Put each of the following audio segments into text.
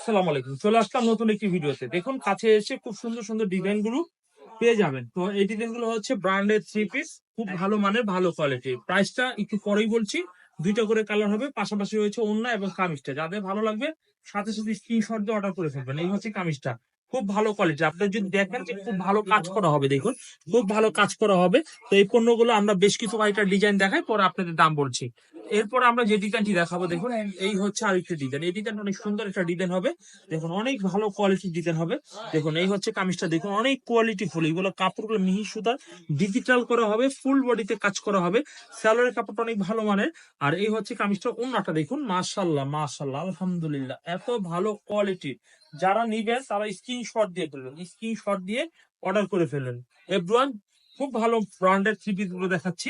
আসসালামু আলাইকুম। চলে আসলাম নতুন একটি ভিডিওতে। দেখুন, কাছে এসে খুব সুন্দর সুন্দর ডিজাইনগুলো পেয়ে যাবেন। তো এই ডিজাইনগুলো হচ্ছে ব্র্যান্ডেড থ্রি পিস খুব ভালো মানের, ভালো কোয়ালিটি প্রাইসটা একটু পরেই বলছি, দুইটা করে কালার হবে, পাশাপাশি রয়েছে ওন্না এবং কামিজটা। যাদের ভালো লাগবে, সাথে সাথে স্ক্রিনশট দিয়ে অর্ডার করে ফেলবেন। এই হচ্ছে কামিজটা। খুব ভালো কোয়ালিটি আপনি যদি দেখেন যে খুব ভালো কাজ করা হবে, দেখুন, খুব ভালো কাজ করা হবে। তো এই পণ্যগুলো আমরা বেশ কিছু কয়েকটা ডিজাইন দেখাই, পরে আপনাদের দাম বলছি। এরপর আমরা যে ডিজাইনটি দেখাবো, দেখুন এই হচ্ছে আরেকটি ডিজাইন এই ডিজাইন অনেক সুন্দর একটা ডিজাইন হবে। দেখুন, অনেক ভালো কোয়ালিটির ডিজাইন হবে। দেখুন, এই হচ্ছে কামিজটা। দেখুন, অনেক কোয়ালিটি ফুল। এগুলো কাপড়গুলো মিহি সুতার ডিজিটাল করা হবে ফুল বডিতে কাজ করা হবে। স্যালোয়ারের কাপড়টা অনেক ভালো মানের। আর এই হচ্ছে কামিজটা অন্যটা দেখুন মাশাল্লাহ মাশাল্লাহ আলহামদুলিল্লাহ, এত ভালো কোয়ালিটি যারা নিবেন, তারা স্ক্রিনশট দিয়ে ফেলবেন। স্ক্রিনশট দিয়ে অর্ডার করে ফেলবেন। এভরিওয়ান খুব ভালো ব্র্যান্ডের থ্রি পিসগুলো দেখাচ্ছি।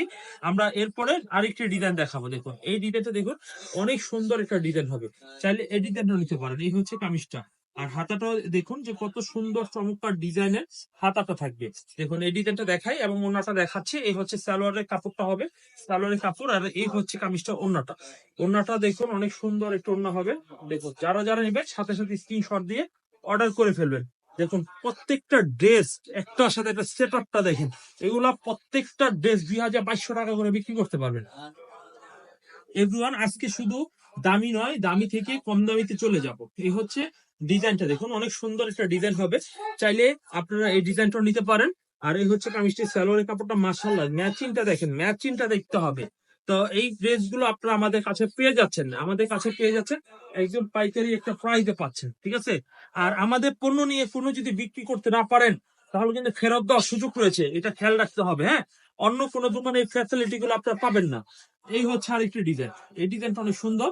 আমরা এরপরে আরেকটি ডিজাইন দেখাবো, দেখুন। এই ডিজাইনটা দেখুন, অনেক সুন্দর একটা ডিজাইন হবে। চাইলে এই ডিজাইনটা নিতে পারেন। এই হচ্ছে কামিজটা। আর হাতাটা দেখুন যে কত সুন্দর চমৎকার ডিজাইনের হাতাটা থাকবে। দেখুন, এই ডিজাইনটা দেখাই এবং ওনাটা দেখাচ্ছি। এই হচ্ছে সালোয়ারের কাপড়টা হবে, সালোয়ারের কাপড়, আর এই হচ্ছে কামিজটা ওনাটা ওনাটা দেখুন, অনেক সুন্দর একটা ওনা হবে। দেখুন, যারা যারা নেবে সাথে সাথে স্ক্রিনশট দিয়ে অর্ডার করে ফেলবেন। দেখুন, প্রত্যেকটা ড্রেস একটার সাথে একটা সেট আপটা দেখেন। এগুলা প্রত্যেকটা ড্রেস দুই হাজার বাইশশো টাকা করে বিক্রি করতে পারবেন। এভরিওয়ান আজকে শুধু দামি নয়, দামি থেকে কম দামিতে চলে যাব। এই হচ্ছে ডিজাইনটা দেখুন, অনেক সুন্দর একটা ডিজাইন হবে। চাইলে আপনারা এই ডিজাইনটা নিতে পারেন। আর এই হচ্ছে কামিজটির স্যালোয়ারের কাপড়টা মাসাল্লাহ ম্যাচিংটা দেখেন ম্যাচিংটা দেখতে হবে। তো এই ড্রেসগুলো আপনারা আমাদের কাছে পেয়ে যাচ্ছেন। আমাদের কাছে পেয়ে যাচ্ছেন একদম পাইকারি একটা প্রাইসে পাচ্ছেন, ঠিক আছে? আর আমাদের পণ্য নিয়ে পণ্য যদি বিক্রি করতে না পারেন, তাহলে কিন্তু ফেরত দেওয়ার সুযোগ রয়েছে। এটা খেয়াল রাখতে হবে হ্যাঁ? অন্য কোনো দোকানে এই ফ্যাসিলিটি গুলো আপনারা পাবেন না। এই হচ্ছে আরেকটি ডিজাইন এই ডিজাইনটা অনেক সুন্দর।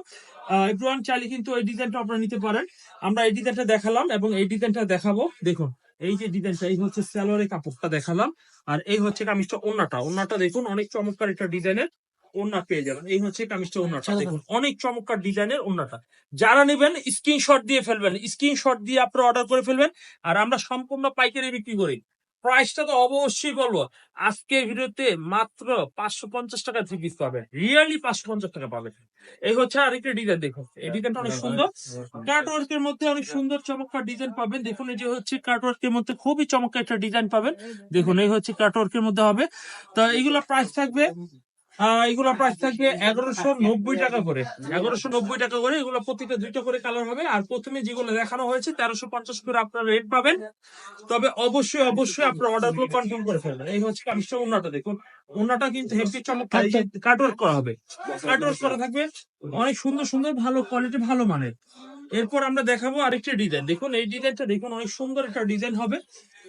এভরিওয়ান চাইলে কিন্তু এই ডিজাইনটা আপনারা নিতে পারেন। আমরা এই ডিজাইনটা দেখালাম এবং এই ডিজাইনটা দেখাবো। দেখুন, এই যে ডিজাইনটা এই হচ্ছে স্যালোয়ারের কাপড়টা দেখালাম। আর এই হচ্ছে কামিজটা ওন্নাটা ওন্নাটা দেখুন, অনেক চমৎকার একটা ডিজাইনের ওন্না পেয়ে যাবেন। এই হচ্ছে কামিজটা ওন্নাটা দেখুন অনেক চমৎকার ডিজাইনের ওন্নাটা যারা নেবেন স্ক্রিনশট দিয়ে ফেলবেন। স্ক্রিনশট দিয়ে আপনারা অর্ডার করে ফেলবেন। আর আমরা সম্পূর্ণ পাইকারি বিক্রি করি। প্রাইসটা তো অবশ্যই বলব আজকে ভিডিওতে মাত্র পাঁচশো পঞ্চাশ টাকা থ্রি পিস পাবেন। রিয়েলি পাঁচশো পঞ্চাশ টাকা পাবেন। এই হচ্ছে আরেকটা ডিজাইন দেখুন। এই ডিজাইনটা অনেক সুন্দর। কাটওয়ার্কের মধ্যে অনেক সুন্দর চমৎকার ডিজাইন পাবেন। দেখুন এই যে হচ্ছে কাটওয়ার্কের মধ্যে খুবই চমৎকার একটা ডিজাইন পাবেন। দেখুন এই হচ্ছে কাটওয়ার্কের মধ্যে হবে। তো এইগুলো প্রাইস থাকবে এগুলো প্রাইস থাকবে এগারোশো নব্বই টাকা করে। এগারোশো নব্বই টাকা করে, এগুলো প্রত্যেকটা দুইটা করে কালার হবে। আর প্রথমে যেগুলো দেখানো হয়েছে, তেরোশো পঞ্চাশ করে আপনারা রেট পাবেন। তবে অবশ্যই অবশ্যই আপনার অর্ডারগুলো কনফার্ম করে ফেলবেন। এই হচ্ছে কামিজটা ওনাটা দেখুন। ওনাটা কিন্তু হেভি চমৎকার। কাটওয়ার্ক করা হবে। কাটওয়ার্ক করা থাকবে। অনেক সুন্দর সুন্দর, ভালো কোয়ালিটি ভালো মানের। এরপর আমরা দেখাবো আরেকটা ডিজাইন দেখুন, এই ডিজাইনটা দেখুন, অনেক সুন্দর একটা ডিজাইন হবে।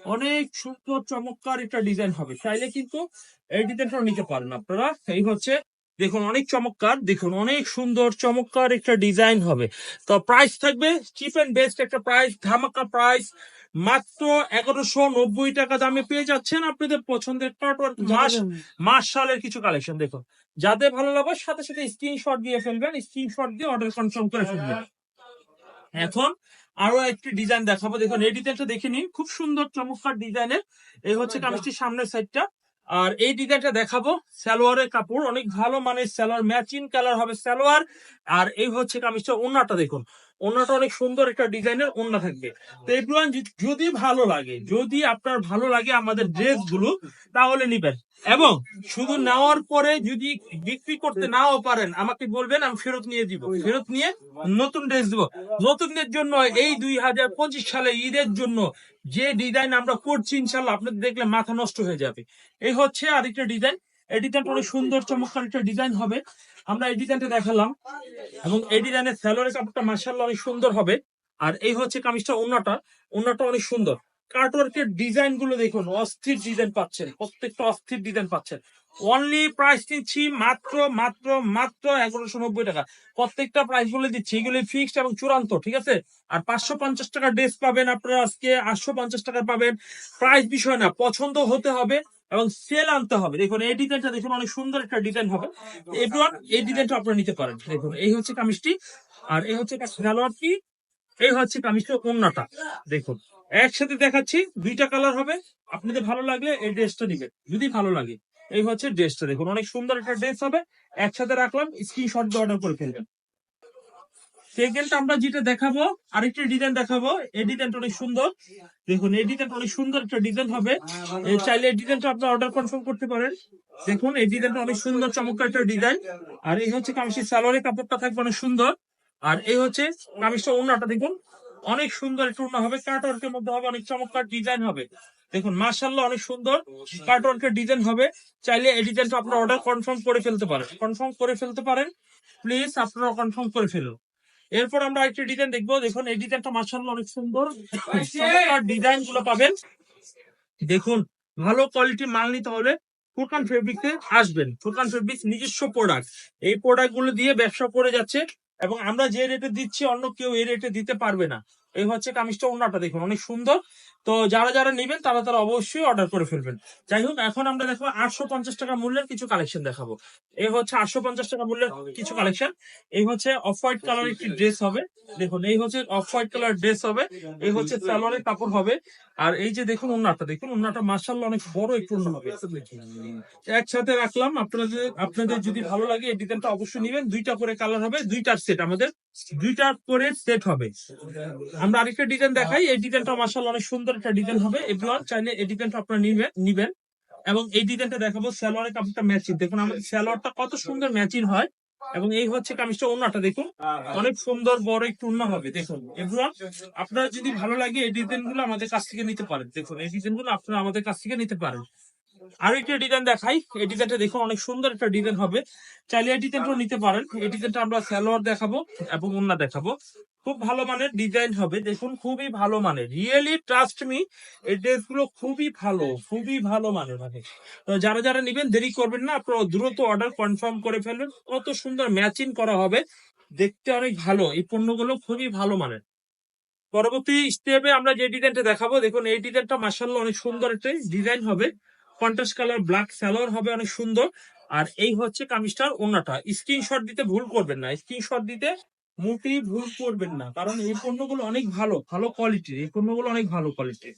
অনেক সুন্দর চমৎকার একটা ডিজাইন হবে। চাইলে কিন্তু এই ডিজাইনটা নিতে পারেন আপনারা। এই হচ্ছে দেখুন অনেক চমৎকার দেখুন অনেক সুন্দর চমৎকার একটা ডিজাইন হবে। তো প্রাইস থাকবে চিপ এন্ড বেস্ট একটা প্রাইস ধামাকা প্রাইস মাত্র এগারোশো নব্বই টাকা দামে পেয়ে যাচ্ছেন আপনাদের পছন্দের কাটওয়ার্ক মাস মাস সালের কিছু কালেকশন দেখুন। যাদের ভালো লাগবে সাথে সাথে স্ক্রিনশট দিয়ে ফেলবেন স্ক্রিনশট দিয়ে অর্ডার কনফার্ম করে ফেলবেন। এখন আরও একটি ডিজাইন দেখাবো। দেখুন এই ডিজাইনটা দেখে নিন। খুব সুন্দর চমৎকার ডিজাইনের এই হচ্ছে কামিজটির সামনের সাইডটা আর এই ডিজাইনটা দেখাবো সালোয়ারের কাপড়। অনেক ভালো মানে সালোয়ার ম্যাচিং কালার হবে সালোয়ার। আর এই হচ্ছে কামিজটা ওন্নাটা দেখুন। ওন্নাটা অনেক সুন্দর একটা ডিজাইনের ওন্না থাকবে। তো এগুলো যদি ভালো লাগে, যদি আপনার ভালো লাগে আমাদের ড্রেসগুলো তাহলে নিবেন। এবং শুধু নেওয়ার পরে যদি বিক্রি করতে নাও পারেন, আমাকে বলবেন, আমি ফেরত নিয়ে দিব। ফেরত নিয়ে নতুন ড্রেস দিব। নতুনদের জন্য এই দুই হাজার পঁচিশ সালে ঈদের জন্য যে ডিজাইন আমরা করছি, ইনশাল্লাহ আপনাদের দেখলে মাথা নষ্ট হয়ে যাবে। এই হচ্ছে আরেকটা ডিজাইন। ডিজাইনটা অনেক সুন্দর একটা ডিজাইন হবে। আমরা দেখালাম। এবং অনেক সুন্দর হবে। আর এই হচ্ছে কামিজটা অনেক সুন্দর। ডিজাইনগুলো দেখুন, অস্থির ডিজাইন পাচ্ছেন, প্রত্যেকটা অস্থির ডিজাইন পাচ্ছেন। অনলি প্রাইস মাত্র মাত্র মাত্র এগারোশো নব্বই টাকা। প্রত্যেকটা প্রাইস বলে দিচ্ছি, এগুলি ফিক্সড এবং চূড়ান্ত, ঠিক আছে? আর পাঁচশো পঞ্চাশ টাকা ড্রেস পাবেন আপনারা আজকে, আটশো পঞ্চাশ টাকা পাবেন। প্রাইস বিষয় না, পছন্দ হতে হবে। এবং সেল আনতে হবে। দেখুন এই ডিজাইনটা দেখুন অনেক সুন্দর একটা ডিজাইন হবে। এবার এই ডিজাইনটা আপনারা নিতে পারেন। দেখুন এই হচ্ছে কামিজটি আর এই হচ্ছে সালোয়ারটি এই হচ্ছে কামিজটা ওন্নাটা দেখুন একসাথে দেখাচ্ছি দুইটা কালার হবে। আপনাদের ভালো লাগলে এই ড্রেসটা নিবেন যদি ভালো লাগে। এই হচ্ছে ড্রেসটা দেখুন অনেক সুন্দর একটা ড্রেস হবে। একসাথে রাখলাম স্ক্রিনশট দিয়ে অর্ডার করে ফেলবেন। সেকেন্ড আমরা যেটা দেখাবো। আরেকটা ডিজাইন দেখাবো। এই ডিজাইনটা অনেক সুন্দর। দেখুন, এই ডিজাইনটা অনেক সুন্দর একটা ডিজাইন হবে। চাইলে এই ডিজাইনটা আপনি অর্ডার কনফার্ম করতে পারেন। দেখুন, এই ডিজাইনটা অনেক সুন্দর, চমৎকার একটা ডিজাইন আর এই হচ্ছে কামিজের সালোয়ারের কাপড়টা থাকবে অনেক সুন্দর। আর এই হচ্ছে কামিজটা ওড়নাটা দেখুন, অনেক সুন্দর একটা ওড়না হবে। কাটওয়ার্কের মধ্যে হবে, অনেক চমৎকার ডিজাইন হবে। দেখুন মার্শাল্লাহ অনেক সুন্দর কাটওয়ার্কের ডিজাইন হবে। চাইলে এই ডিজাইনটা আপনারা অর্ডার কনফার্ম করে ফেলতে পারেন। কনফার্ম করে ফেলতে পারেন। প্লিজ আপনারা কনফার্ম করে ফেলুন। এরপর আমরা আরেকটি ডিজাইন দেখব। দেখুন এই ডিজাইনটা মার্শাল্লাহ অনেক সুন্দর। ডিজাইনগুলো পাবেন। দেখুন ভালো কোয়ালিটি মাল নিতে হলে ফুরকান ফেব্রিক্সে আসবেন। ফুরকান ফেব্রিক্স নিজস্ব প্রোডাক্ট এই প্রোডাক্টগুলো দিয়ে ব্যবসা করে যাচ্ছে এবং আমরা যে রেটে দিচ্ছি অন্য কেউ এই রেটে দিতে পারবে না। এই হচ্ছে কামিজটা অন্যটা দেখুন অনেক সুন্দর। তো যারা যারা নেবেন, তারা তারা অবশ্যই অর্ডার করে ফেলবেন। যাই হোক, এখন আমরা দেখাবো আটশো পঞ্চাশ টাকা মূল্যের কিছু কালেকশন দেখাবো। এই হচ্ছে আটশো পঞ্চাশ টাকা মূল্যের কিছু কালেকশন এই হচ্ছে অফ হোয়াইট কালার একটি ড্রেস হবে। দেখুন, এই হচ্ছে অফ হোয়াইট কালার ড্রেস হবে। এই হচ্ছে সালোয়ারের কাপড় হবে। আর এই যে দেখুন ওনাটা দেখুন ওনাটা মার্শাল্লাহ অনেক বড় একটু ওড়না হবে। একসাথে রাখলাম। আপনাদের আপনাদের যদি ভালো লাগে এই ডিজাইনটা অবশ্যই নেবেন। দুইটা করে কালার হবে, দুইটার সেট আমাদের। দুইটা করে সেট হবে। আমরা আরেকটা ডিজাইন দেখাই। এই ডিজাইনটা মার্শাল্লাহ অনেক সুন্দর একটা ডিজাইন হবে, এগুলো চাইলে এই ডিজাইনটা আপনারা নিবেন নিবেন। এবং এই ডিজাইনটা দেখাবো, সালোয়ারের কাপড়টা ম্যাচিং দেখুন, আমাদের সালোয়ারটা কত সুন্দর ম্যাচিং হয়। এবং এই হচ্ছে কামিজটা ওনাটা দেখুন। অনেক সুন্দর, বড় একটু ওন্না হবে, দেখুন। এগুলো আপনার যদি ভালো লাগে, এই ডিজাইনগুলো আমাদের কাছ থেকে নিতে পারেন। দেখুন, এই ডিজাইনগুলো আপনারা আমাদের কাছ থেকে নিতে পারেন। আরও একটা ডিজাইন দেখাই। এই ডিজাইনটা দেখুন, অনেক সুন্দর একটা ডিজাইন হবে। চাইলে এই ডিজাইনটা নিতে পারেন। এই ডিজাইনটা আমরা সালোয়ার দেখাবো এবং ওন্না দেখাবো। খুব ভালো মানের ডিজাইন হবে। দেখুন, খুবই ভালো মানের। রিয়েলি ট্রাস্ট মি এই ড্রেসগুলো খুবই ভালো খুবই ভালো মানের মানে। যারা যারা নেবেন, দেরি করবেন না। আপনারা দ্রুত অর্ডার কনফার্ম করে ফেলবেন কত সুন্দর ম্যাচিং করা হবে। দেখতে অনেক ভালো। এই পণ্যগুলো খুবই ভালো মানের। পরবর্তী স্টেপে আমরা যে ডিজাইনটা দেখাবো, দেখুন, এই ডিজাইনটা মার্শাল্লাহ অনেক সুন্দর একটা ডিজাইন হবে। কন্ট্রাস্ট কালার ব্ল্যাক সালোয়ার হবে অনেক সুন্দর। আর এই হচ্ছে কামিজটার ওনাটা স্ক্রিনশট দিতে ভুল করবেন না। স্ক্রিনশট দিতে মোটেই ভুল করবেন না। কারণ এই পণ্যগুলো অনেক ভালো ভালো কোয়ালিটির এই পণ্যগুলো অনেক ভালো কোয়ালিটির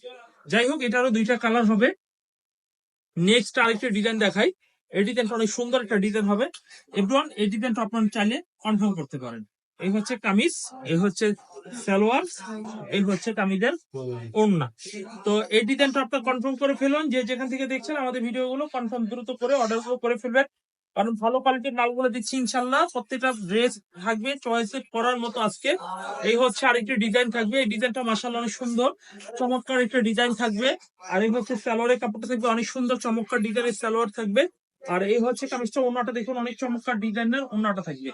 যাই হোক, এটারও দুইটা কালার হবে। নেক্সট আরেকটা ডিজাইন দেখাই। এই ডিজাইনটা অনেক সুন্দর একটা ডিজাইন হবে। এভরিওয়ান এই ডিজাইনটা আপনারা চাইলে কনফার্ম করতে পারেন। এই হচ্ছে কামিজ, এই হচ্ছে সালোয়ার, এই হচ্ছে কামিজের ওড়না। তো এই ডিজাইনটা আপনারা কনফার্ম করে ফেলুন। যে যেখান থেকে দেখছেন আমাদের ভিডিওগুলো কনফার্ম দ্রুত করে অর্ডার করে ফেলবেন। কারণ ভালো কোয়ালিটির মালগুলো দিচ্ছি ইনশাল্লাহ। প্রত্যেকটা ড্রেস থাকবে চয়েস করার মতো আজকে। এই হচ্ছে আরেকটি ডিজাইন থাকবে। এই ডিজাইনটা মাসাল্লাহ অনেক সুন্দর। চমৎকার একটা ডিজাইন থাকবে। আর এই হচ্ছে সালোয়ারের কাপড়টা থাকবে অনেক সুন্দর, চমৎকার ডিজাইনের সালোয়ার থাকবে। আর এই হচ্ছে কামিজটা ওনাটা দেখুন, অনেক চমৎকার ডিজাইনের ওনাটা থাকবে।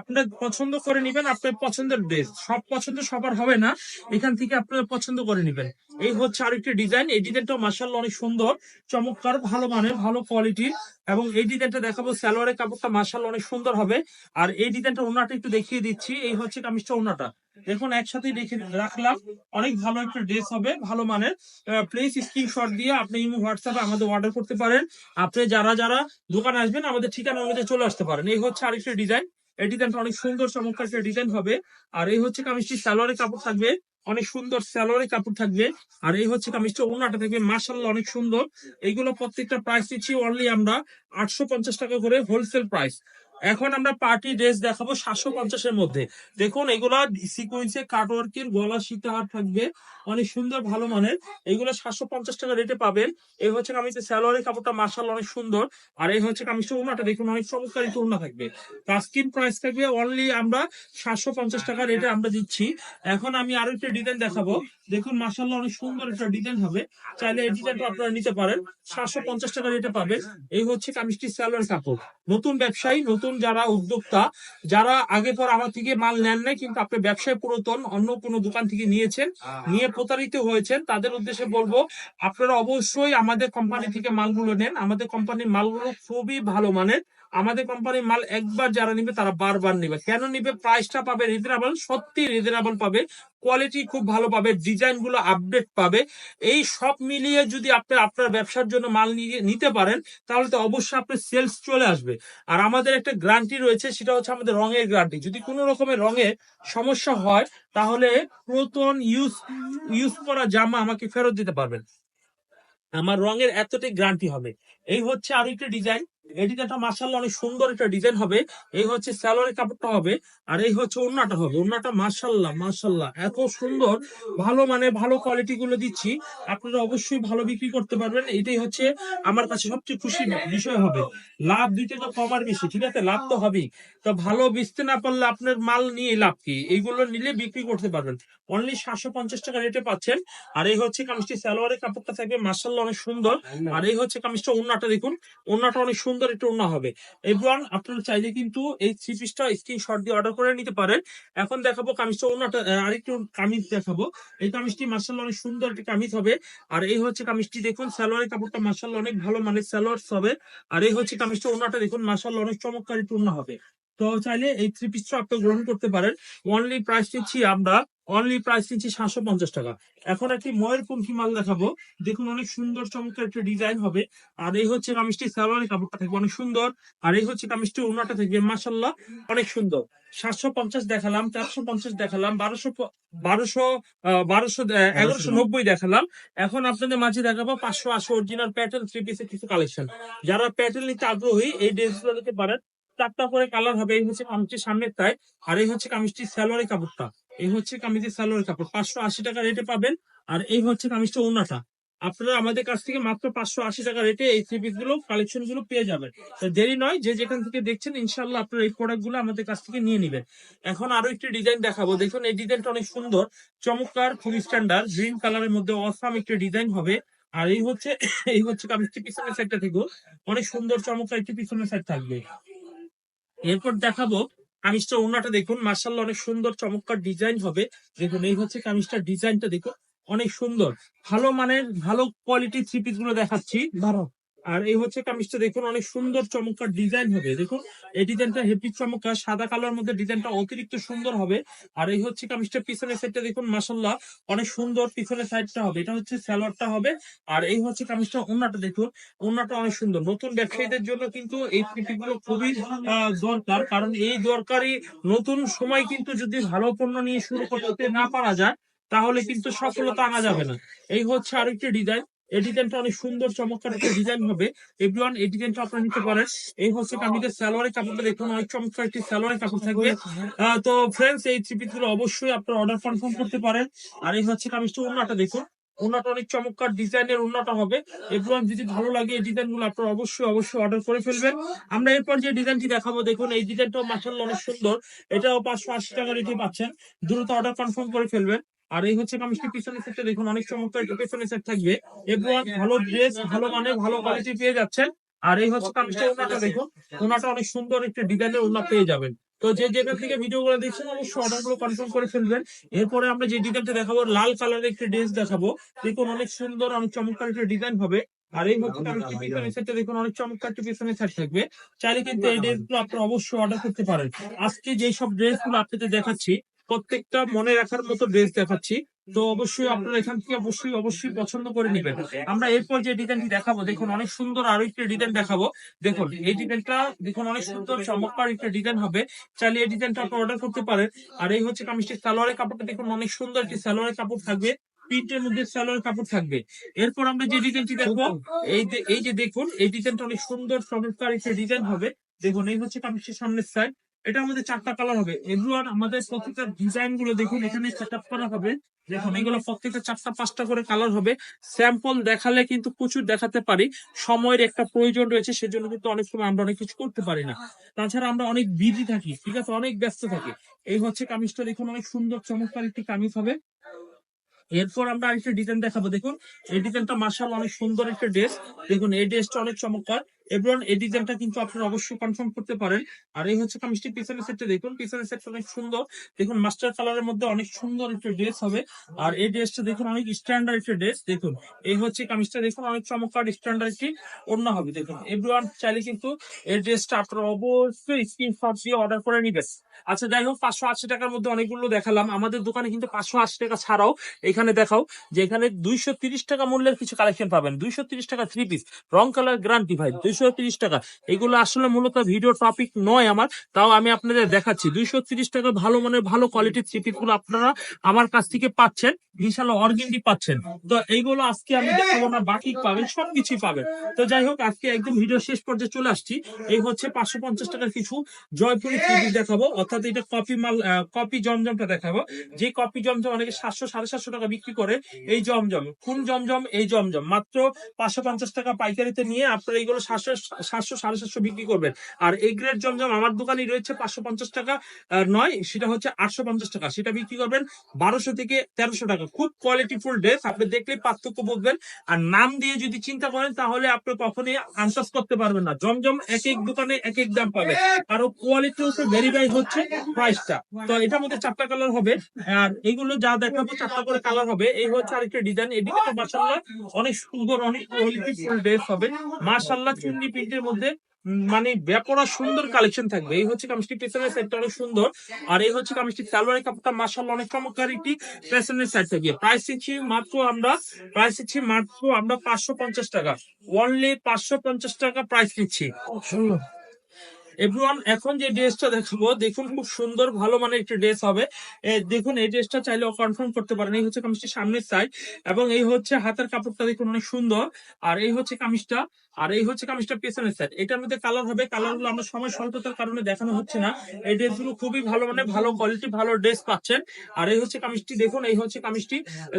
আপনার পছন্দ করে নিবেন আপনার পছন্দের ড্রেস সব পছন্দ সবার হবে না। এখান থেকে আপনার পছন্দ করে নিবেন। এই হচ্ছে আরেকটি ডিজাইন। এই ডিজাইনটা মাসাল্লাহ অনেক সুন্দর, চমৎকার, ভালো মানের, ভালো কোয়ালিটির এবং এই ডিজাইনটা দেখাবো, সালোয়ারের কাপড়টা মাসাল্লাহ অনেক সুন্দর হবে। আর এই ডিজাইনটা ওনাটা একটু দেখিয়ে দিচ্ছি। এই হচ্ছে কামিজটা, ওনাটা। দেখুন একসাথে রেখে রাখলাম। অনেক ভালো একটা ড্রেস হবে, ভালো মানের। প্লিজ স্ক্রিনশট দিয়ে আপনি হোয়াটসঅ্যাপে আমাদের অর্ডার করতে পারেন। আপনি যারা যারা দোকানে আসবেন, আমাদের ঠিকানা অনুযায়ী চলে আসতে পারেন। এই হচ্ছে আরেকটা ডিজাইন। এই ডিজাইনটা অনেক সুন্দর, চমৎকার একটা ডিজাইন হবে। আর এই হচ্ছে কামিজটি, সালোয়ারের কাপড় থাকবে। অনেক সুন্দর স্যালোয়ারি কাপড় থাকবে। আর এই হচ্ছে কামিজটা, ওনাটা থাকবে। মার্শাল্লাহ অনেক সুন্দর। এইগুলো প্রত্যেকটা প্রাইস দিচ্ছি অনলি আমরা আটশো পঞ্চাশ টাকা করে হোলসেল প্রাইস এখন আমরা পার্টি ড্রেস দেখাবো সাতশো পঞ্চাশের মধ্যে। দেখুন, এগুলা সিকোয়েন্সে কাটওয়ার্কের গলা সীতাহার থাকবে। অনেক সুন্দর, ভালো মানের। এগুলো সাতশো পঞ্চাশ টাকা রেটে পাবেন। এই হচ্ছে কামিজের স্যালোয়ারের কাপড়টা মার্শাল অনেক সুন্দর। আর এই হচ্ছে কামিজটা ওনাটা দেখুন অনেক চমৎকার একটু ওনা থাকবে স্কিন প্রাইস থাকবে অনলি আমরা সাতশো পঞ্চাশ টাকা রেটে আমরা দিচ্ছি। এখন আমি আরও একটা ডিজাইন দেখাবো। দেখুন মার্শাল্লাহ অনেক সুন্দর একটা ডিজাইন হবে। চাইলে এই ডিজাইনটা আপনারা নিতে পারেন। সাতশো পঞ্চাশ টাকা রেটে পাবেন। এই হচ্ছে কামিজটি স্যালোয়ার কাপড়। নতুন ব্যবসায়ী, নতুন যারা উদ্যোক্তা যারা আগে পর আমার থেকে মাল নেন নাই কিন্তু আপনি ব্যবসায় পুরাতন অন্য কোনো দোকান থেকে নিয়েছেন নিয়ে প্রতারিত হয়েছেন তাদের উদ্দেশ্যে বলব আপনারা অবশ্যই আমাদের কোম্পানি থেকে মালগুলো নেন। আমাদের কোম্পানির মালগুলো খুবই ভালো মানের। আমাদের কোম্পানির মাল একবার যারা নিবে তারা বারবার নিবে। কেন নিবে? প্রাইসটা পাবে রিজনেবল সত্যি রিজনেবল পাবে কোয়ালিটি খুব ভালো পাবে ডিজাইনগুলো আপডেট পাবে। এই সব মিলিয়ে যদি আপনি আপনার ব্যবসার জন্য মাল নিতে পারেন, তাহলে তো অবশ্যই আপনার সেলস চলে আসবে। আর আমাদের একটা গ্যারান্টি রয়েছে, সেটা হচ্ছে আমাদের রঙের গ্যারান্টি যদি কোনো রকমের রঙের সমস্যা হয়, তাহলে পুরাতন ইউজ ইউজ করা জামা আমাকে ফেরত দিতে পারবেন। আমার রঙের এতটাই গ্যারান্টি হবে। এই হচ্ছে আরও একটা ডিজাইন এই ডিজাইনটা মার্শাল্লাহ অনেক সুন্দর একটা ডিজাইন হবে। এই হচ্ছে স্যালোয়ারের কাপড়টা হবে আর এই হচ্ছে ওন্নাটা হবে। ওন্নাটা মার্শাল্লাহ মার্শাল্লাহ এত সুন্দর, ভালো মানে ভালো কোয়ালিটি গুলো দিচ্ছি। আপনারা অবশ্যই ভালো বিক্রি করতে পারবেন। এটাই হচ্ছে আমার কাছে সবচেয়ে খুশি বিষয় হবে। লাভ দুই টাকা কম আর বেশি, ঠিক আছে? লাভ তো হবেই। তো ভালো বেচতে না পারলে আপনার মাল নিয়ে লাভ কি? এইগুলো নিলে বিক্রি করতে পারবেন। অনলি সাতশো পঞ্চাশ টাকা রেটে পাচ্ছেন। আর এই হচ্ছে কামিজটি সালোয়ারের কাপড়টা থাকবে মার্শাল্লাহ অনেক সুন্দর। আর এই হচ্ছে কামিজটা ওন্নাটা দেখুন। ওন্নাটা অনেক সুন্দর একটা ওন্না হবে। এবং আপনারা চাইলে কিন্তু এই থ্রি পিসটা স্ক্রিনশট দিয়ে অর্ডার করে নিতে পারেন। এখন দেখাবো কামিজটা ওন্নাটা আহ, আরেকটু কামিজ দেখাবো। এই কামিজটি মার্শাল্লাহ অনেক সুন্দর একটা কামিজ হবে। আর এই হচ্ছে কামিজটি দেখুন সালোয়ারের কাপড়টা মার্শাল্লাহ অনেক ভালো মানে সালোয়ার হবে। আর এই হচ্ছে কামিজটা ওন্নাটা দেখুন মার্শাল্লাহ অনেক চমৎকার একটা ওন্না হবে। তো চাইলে এই থ্রি পিসটা আপনি গ্রহণ করতে পারেন। অনলি প্রাইস নিচ্ছি আমরা অনলি প্রাইস নিচ্ছি সাতশো পঞ্চাশ টাকা। এখন একটি ময়ূরপঙ্খী মাল দেখাবো। দেখুন অনেক সুন্দর চমৎকার একটা ডিজাইন হবে। আর এই হচ্ছে কামিজটি সালোয়ারি কাপড়টা থাকবে অনেক সুন্দর। আর এই হচ্ছে কামিজটি ওনাটা থাকবে মাসাল্লাহ অনেক সুন্দর। সাতশো পঞ্চাশ দেখালাম চারশো পঞ্চাশ দেখালাম বারোশো বারোশো বারোশো এগারোশো নব্বই। দেখালাম। এখন আপনাদের মাঝে দেখাবো পাঁচশো আশি অরিজিনাল প্যাটার্ন থ্রি পিসের কিছু কালেকশন যারা প্যাটার্ন নিতে আগ্রহী এই ড্রেসগুলো নিতে পারেন। চারটা করে কালার হবে এই হচ্ছে কামিজটির সামনের তাই আর এই হচ্ছে কামিজটির সালোয়ারের কাপড়টা। এই হচ্ছে কামিজের সালোয়ার কাপড়। পাঁচশো আশি টাকা রেটে পাবেন। আর এই হচ্ছে কামিজটা ওনাটা আপনারা আমাদের কাছ থেকে মাত্র পাঁচশো আশি টাকা রেটে এই থ্রি পিসগুলো কালেকশনগুলো পেয়ে যাবেন। দেরি নয়, যে যেখান থেকে দেখছেন ইনশাল্লাহ আপনারা এই প্রোডাক্টগুলো আমাদের কাছ থেকে নিয়ে নেবেন। এখন আরও একটি ডিজাইন দেখাবো। দেখুন, এই ডিজাইনটা অনেক সুন্দর, চমৎকার খুব স্ট্যান্ডার্ড গ্রিন কালারের মধ্যে অসাম একটি ডিজাইন হবে। আর এই হচ্ছে এই হচ্ছে কামিজটি পিছনের সাইডটা থেকে অনেক সুন্দর, চমৎকার একটি পিছনের সাইড থাকবে। এরপর দেখাবো কামিজটা ওনাটা দেখুন মার্শাল্লাহ অনেক সুন্দর, চমৎকার ডিজাইন হবে। দেখুন, এই হচ্ছে কামিজটার ডিজাইনটা দেখুন, অনেক সুন্দর। ভালো মানের, ভালো কোয়ালিটি থ্রি পিসগুলো দেখাচ্ছি। আর এই হচ্ছে কামিজটা, দেখুন অনেক সুন্দর চমৎকার ডিজাইন হবে। দেখুন, এই ডিজাইনটা হেভি চমৎকার, সাদা কালার মধ্যে ডিজাইনটা অতিরিক্ত সুন্দর হবে। আর এই হচ্ছে কামিজটা, পিছনের সাইডটা দেখুন মাসাল্লাহ অনেক সুন্দর পিছনের সাইডটা হবে। এটা হচ্ছে স্যালোয়ারটা হবে। আর এই হচ্ছে কামিজটা, ওন্নাটা দেখুন, ওন্নাটা অনেক সুন্দর। নতুন ব্যবসায়ীদের জন্য কিন্তু এই গুলো খুবই দরকার। কারণ এই দরকারি নতুন সময় কিন্তু যদি ভালো পণ্য নিয়ে শুরু করতে না পারা যায়, তাহলে কিন্তু সফলতা আনা যাবে না। এই হচ্ছে আরেকটি ডিজাইন। এই ডিজাইনটা অনেক সুন্দর, চমৎকার একটা ডিজাইন হবে। এভরিওয়ান এই ডিজাইনটা আপনারা নিতে পারেন। এই হচ্ছে কামিজের সালোয়ারের কাপড়টা দেখুন, অনেক চমৎকার একটি সালোয়ারের কাপড় থাকবে। তো ফ্রেন্ডস এই থ্রি গুলো অবশ্যই আপনারা অর্ডার কনফার্ম করতে পারেন। আর এই হচ্ছে কামিজটা ওনাটা দেখুন। ওনাটা অনেক চমৎকার ডিজাইনের ওনাটা হবে। এভরিওয়ান যদি ভালো লাগে এই ডিজাইনগুলো, আপনারা অবশ্যই অবশ্যই অর্ডার করে ফেলবেন। আমরা এরপর যে ডিজাইনটি দেখাবো, দেখুন, এই ডিজাইনটাও মাসাল্লাহ অনেক সুন্দর। এটাও পাঁচশো আশি টাকা রেটে পাচ্ছেন। দ্রুত অর্ডার কনফার্ম করে ফেলবেন। আর এই হচ্ছে কামিজটি পিছনের সেটটা দেখুন, অনেক চমৎকার একটা সেট থাকবে। এবং ভালো ড্রেস ভালো মানে ভালো কোয়ালিটি পেয়ে যাচ্ছেন। আর এই হচ্ছে কামিজটা ওনাটা দেখুন ওনাটা অনেক সুন্দর একটা ডিজাইনের ওনা পেয়ে যাবেন। তো যে যেখান থেকে ভিডিও গুলো দেখছেন, অবশ্যই অর্ডারগুলো কনফার্ম করে ফেলবেন। এরপরে আমরা যে ডিজাইনটা দেখাবো, লাল কালারের একটা ড্রেস দেখাবো। দেখুন, অনেক সুন্দর, অনেক চমৎকার একটা ডিজাইন হবে। আর এই কামিজটি পিছনের সেটটা দেখুন, অনেক চমৎকার পিছনের সেট থাকবে। চাইলে কিন্তু এই ড্রেসগুলো আপনারা অবশ্যই অর্ডার করতে পারেন। আজকে যে সব ড্রেসগুলো আপনাদের দেখাচ্ছি প্রত্যেকটা মনে রাখার মতো ড্রেস দেখাচ্ছি। তো অবশ্যই আপনারা এখান থেকে অবশ্যই অবশ্যই পছন্দ করে নেবেন। আমরা এরপর যে ডিজাইনটি দেখাবো দেখুন অনেক সুন্দর আরও একটা ডিজাইন দেখাবো। দেখুন এই ডিজাইনটা দেখুন অনেক সুন্দর চমৎকার একটা ডিজাইন হবে। চাইলে এই ডিজাইনটা আপনি অর্ডার করতে পারেন। আর এই হচ্ছে কামিজটির সালোয়ারের কাপড়টা দেখুন অনেক সুন্দর একটি সালোয়ারের কাপড় থাকবে। প্রিন্টের মধ্যে সালোয়ার কাপড় থাকবে। এরপর আমরা যে ডিজাইনটি দেখব এই যে এই যে দেখুন এই ডিজাইনটা অনেক সুন্দর চমৎকার একটা ডিজাইন হবে। দেখুন এই হচ্ছে কামিজটির সামনের সাইড এটা আমাদের চারটা কালার হবে। এভরিওয়ান আমাদের প্রত্যেকটা ডিজাইনগুলো দেখুন, এখানে সেট আপ করা হবে। দেখুন, এগুলো প্রত্যেকটা চারটা, পাঁচটা করে কালার হবে। স্যাম্পল দেখালে কিন্তু প্রচুর দেখাতে পারি। সময়ের একটা প্রয়োজন রয়েছে, সেজন্য কিন্তু অনেক সময় আমরা অনেক কিছু করতে পারি না। তাছাড়া আমরা অনেক বিজি থাকি, ঠিক আছে? অনেক ব্যস্ত থাকি। এই হচ্ছে কামিজটা দেখুন অনেক সুন্দর, চমৎকার একটি কামিজ হবে। এরপর আমরা আরেকটা ডিজাইন দেখাবো, দেখুন। এই ডিজাইনটা মার্শাল অনেক সুন্দর একটা ড্রেস দেখুন, এই ড্রেসটা অনেক চমৎকার। এবং এই ডিজাইনটা কিন্তু আপনারা অবশ্যই কনফার্ম করতে পারেন। আর এই হচ্ছে কামিজটি পিছনের সেটটা দেখুন। পিছনের সেটটা অনেক সুন্দর। দেখুন মাস্টার কালারের মধ্যে অনেক সুন্দর একটা ড্রেস হবে। আর এই ড্রেসটা দেখুন, অনেক স্ট্যান্ডার্ড একটা ড্রেস দেখুন, এই হচ্ছে কামিজটা দেখুন, অনেক চমৎকার স্ট্যান্ডার্ড একটি অন্য হবে। দেখুন এভরিওয়ান চাইলে কিন্তু এই ড্রেসটা আপনারা অবশ্যই স্ক্রিনশট দিয়ে অর্ডার করে নিবেন। আচ্ছা যাই হোক, পাঁচশো আশি টাকার মধ্যে অনেকগুলো দেখালাম। আমাদের দোকানে কিন্তু পাঁচশো আশি টাকা ছাড়াও এখানে দেখাও যে এখানে দুইশো তিরিশ টাকা মূল্যের কিছু কালেকশন পাবেন। দুইশো তিরিশ টাকা থ্রি পিস রং কালার গ্যারান্টি ভাই দুইশো টাকা। এগুলো আসলে মূলত ভিডিও টপিক নয় আমার, তাও আমি আপনাদের দেখাচ্ছি। দুইশো টাকা ভালো মানের, ভালো কোয়ালিটির থ্রি পিসগুলো আপনারা আমার কাছ থেকে পাচ্ছেন বিশাল অর্গেন্ডি পাচ্ছেন। তো এইগুলো আজকে আমি দেখাবো না, বাকি পাবেন, সবকিছুই পাবেন। তো যাই হোক, আজকে একদম ভিডিও শেষ পর্যায়ে চলে আসছি। এই হচ্ছে পাঁচশো পঞ্চাশ টাকার কিছু জয়পুরি থ্রি দেখাবো। অর্থাৎ এটা কপি মাল কপি জমজমটা দেখাবো। যে কপি জমজম অনেকে সাতশো, সাড়ে সাতশো টাকা বিক্রি করে, এই জমজম, কোন জমজম? এই জমজম। মাত্র পাঁচশো পঞ্চাশ টাকা পাইকারিতে নিয়ে আপনারা এইগুলো সাতশো সাতশো, সাড়ে সাতশো বিক্রি করবেন। আর এই গ্রেড জমজম আমার দোকানে রয়েছে পাঁচশো পঞ্চাশ টাকা। নয়, সেটা হচ্ছে আটশো পঞ্চাশ টাকা। সেটা বিক্রি করবেন বারোশো থেকে তেরোশো টাকা। খুব কোয়ালিটিফুল ড্রেস আপনি দেখলে পার্থক্য বুঝবেন। আর নাম দিয়ে যদি চিন্তা করেন, তাহলে আপনি কখনই আনসাস করতে পারবেন না। জমজম এক এক দোকানে এক এক দাম পাবে। আর কোয়ালিটি হচ্ছে ভেরিফাই হচ্ছে প্রাইসটা তো এটার মধ্যে চারটা কালার হবে। আর এইগুলো যা দেখাবো, চারটা করে কালার হবে। এই হচ্ছে আরেকটা ডিজাইন এই ডিজাইনটা মাসাল্লাহ অনেক সুন্দর, অনেক কোয়ালিটিফুল ড্রেস হবে। মাসাল্লাহ চুন্নি প্রিন্টের মধ্যে মানে ব্যাপরা সুন্দর কালেকশন থাকবে। এই হচ্ছে কামিজটি পেছনের সাইডটা অনেক সুন্দর। আর এই হচ্ছে কামিজটি সালোয়ারের কাপড়টা মাসাল্লাহ অনেক চমৎকার একটি পেছনের সাইড থাকবে। প্রাইস দিচ্ছি মাত্র আমরা প্রাইস দিচ্ছি মাত্র আমরা পাঁচশো পঞ্চাশ টাকা। অনলি পাঁচশো পঞ্চাশ টাকা প্রাইস দিচ্ছি। এভরিওয়ান এখন যে ড্রেসটা দেখাবো দেখুন খুব সুন্দর ভালো মানের একটি ড্রেস হবে। দেখুন এই ড্রেসটা চাইলেও কনফার্ম করতে পারেন। এই হচ্ছে কামিজটি সামনের সাইড এবং এই হচ্ছে হাতের কাপড়টা দেখুন অনেক সুন্দর। আর এই হচ্ছে কামিজটা আর এই হচ্ছে কামিজটা পেছনের সাইড এটার মধ্যে কালার হবে কালারগুলো আমরা সময় স্বল্পতার কারণে দেখানো হচ্ছে না। এই ড্রেসগুলো খুবই ভালো মানে ভালো কোয়ালিটি ভালো ড্রেস পাচ্ছেন। আর এই হচ্ছে কামিজটি দেখুন এই হচ্ছে কামিজটি।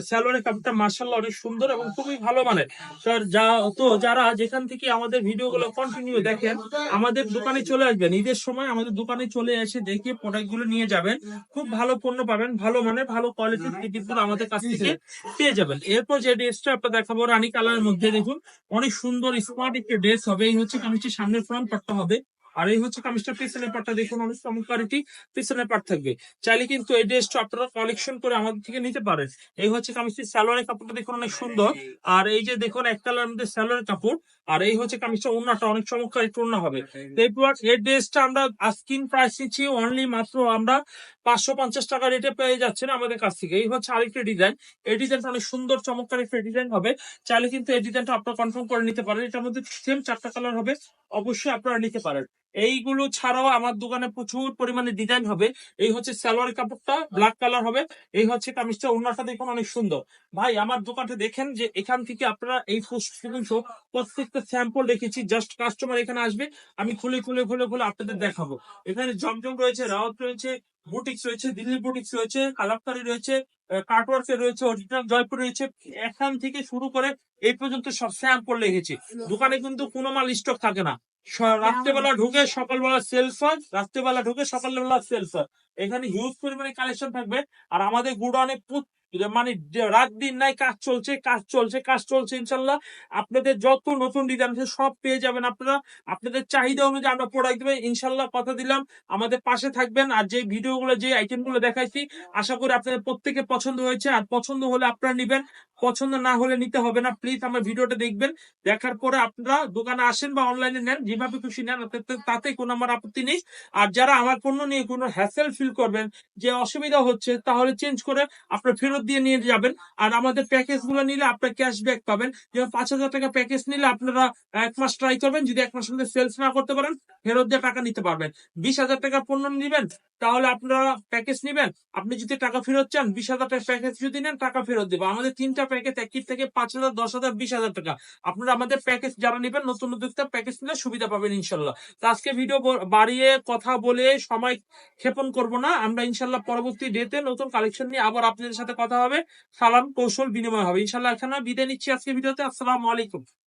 স্যালোয়ারের কাপড়টা মার্শাল্লাহ অনেক সুন্দর এবং খুবই ভালো মানের। স্যার যা তো যারা যেখান থেকে আমাদের ভিডিও গুলো কন্টিনিউ দেখেন আমাদের দোকানে চলে আসবেন। ঈদের সময় আমাদের দোকানে চলে এসে দেখে প্রোডাক্টগুলো নিয়ে যাবেন। খুব ভালো পণ্য পাবেন ভালো মানে ভালো কোয়ালিটির টিকিট আমাদের কাছ থেকে পেয়ে যাবেন। এরপর যে ড্রেসটা আপনার দেখাবো রানী কালারের মধ্যে দেখুন অনেক সুন্দর স্মার্ট একটি ড্রেস হবে এই হচ্ছে কামিজটি সামনের ফ্রন্ট পার্টটা হবে। আর এই হচ্ছে কামিজটা পিছনের পাটটা দেখুন অনেক চমৎকার একটি পিছনের পাট থাকবে। চাইলে কিন্তু এই ড্রেসটা আপনারা কালেকশন করে আমাদের থেকে নিতে পারেন। এই হচ্ছে কামিজটি স্যালোয়ারের কাপড়টা দেখুন অনেক সুন্দর। আর এই যে দেখুন এক কালার মধ্যে স্যালোয়ারের কাপড়। আর এই হচ্ছে কামিজটা ওড়নাটা অনেক চমৎকার একটু ওড়না হবে। এই ড্রেসটা আমরা আস্কিন প্রাইস নিচ্ছি অনলি মাত্র আমরা পাঁচশো পঞ্চাশ টাকা রেটে পেয়ে যাচ্ছেন আমাদের কাছ থেকে। এই হচ্ছে আরেকটা ডিজাইন এই ডিজাইনটা অনেক সুন্দর চমৎকার একটা ডিজাইন হবে। চাইলে কিন্তু এই ডিজাইনটা আপনারা কনফার্ম করে নিতে পারেন। এটার মধ্যে সেম চারটা কালার হবে। অবশ্যই আপনারা নিতে পারেন। এইগুলো ছাড়াও আমার দোকানে প্রচুর পরিমাণে ডিজাইন হবে। এই হচ্ছে সালোয়ার কাপড়টা ব্ল্যাক কালার হবে। এই হচ্ছে কামিজটা ওনাটা দেখুন অনেক সুন্দর। ভাই, আমার দোকানটা দেখেন যে এখান থেকে আপনারা এই প্রত্যেকটা স্যাম্পল রেখেছি জাস্ট কাস্টমার এখানে আসবে, আমি খুলে খুলে খুলে খুলে আপনাদের দেখাবো। এখানে জমজম রয়েছে রাওয়াত রয়েছে, বুটিক্স রয়েছে, দিল্লি বুটিক্স রয়েছে কালাপকারি রয়েছে কাটওয়ার্কে রয়েছে অরিজিনাল জয়পুর রয়েছে। এখান থেকে শুরু করে এই পর্যন্ত সব স্যাম্পল রেখেছি দোকানে কিন্তু কোনো মাল স্টক থাকে না। রাত্রেবেলা ঢুকে সকালবেলা সেলস হয় রাত্রেবেলা ঢুকে সকালবেলা সেলস হয়। এখানে হিউজ পরিমাণে কালেকশন থাকবে। আর আমাদের গুডাউনে মানে রাত দিন নাই, কাজ চলছে কাজ চলছে কাজ চলছে, ইনশাল্লাহ। আপনাদের যত নতুন ডিজাইন আছে, সব পেয়ে যাবেন আপনারা। আপনাদের চাহিদা অনুযায়ী আমরা প্রোডাক্ট দেবেন ইনশাল্লাহ কথা দিলাম। আমাদের পাশে থাকবেন আর যে ভিডিওগুলো যে আইটেমগুলো দেখাইছি, আশা করি আপনাদের প্রত্যেকে পছন্দ হয়েছে। আর পছন্দ হলে আপনারা নিবেন, পছন্দ না হলে নিতে হবে না। প্লিজ আমার ভিডিওটা দেখবেন। দেখার পরে আপনারা দোকানে আসেন বা অনলাইনে নেন, যেভাবে খুশি নেন, তাতে কোনো আমার আপত্তি নেই। আর যারা আমার পণ্য নিয়ে কোনো হ্যাসেল ফিল করবেন, যে অসুবিধা হচ্ছে, তাহলে চেঞ্জ করে আপনার ফেরত দিয়ে নিয়ে যাবেন। আর আমাদের প্যাকেজগুলো নিলে আপনার ক্যাশব্যাক পাবেন। যেমন পাঁচ হাজার টাকা প্যাকেজ নিলে আপনারা এক মাস ট্রাই করবেন। যদি এক মাসের মধ্যে সেলস না করতে পারেন, ফেরত দিয়ে টাকা নিতে পারবেন। বিশ হাজার টাকা পণ্য নিবেন তাহলে আপনারা প্যাকেজ নিবেন। আপনি যদি টাকা ফেরত চান, বিশ হাজার টাকা প্যাকেজ যদি নেন, টাকা ফেরত দেবো। আমাদের তিনটা প্যাকেজ একই থেকে পাঁচ হাজার, দশ হাজার, বিশ হাজার টাকা। আপনারা আমাদের প্যাকেজ যারা নেবেন, নতুন নতুন প্যাকেজ নিলে সুবিধা পাবেন ইনশাল্লাহ। তো আজকে ভিডিও বাড়িয়ে কথা বলে সময় ক্ষেপণ করব না। আমরা ইনশাল্লাহ পরবর্তী ডেতে নতুন কালেকশন নিয়ে আবার আপনাদের সাথে কথা হবে। সালাম, কৌশল, বিনিময় হবে। ইনশাল্লাহ এখানে বিদায় নিচ্ছি আজকে ভিডিওতে। আসসালামু আলাইকুম।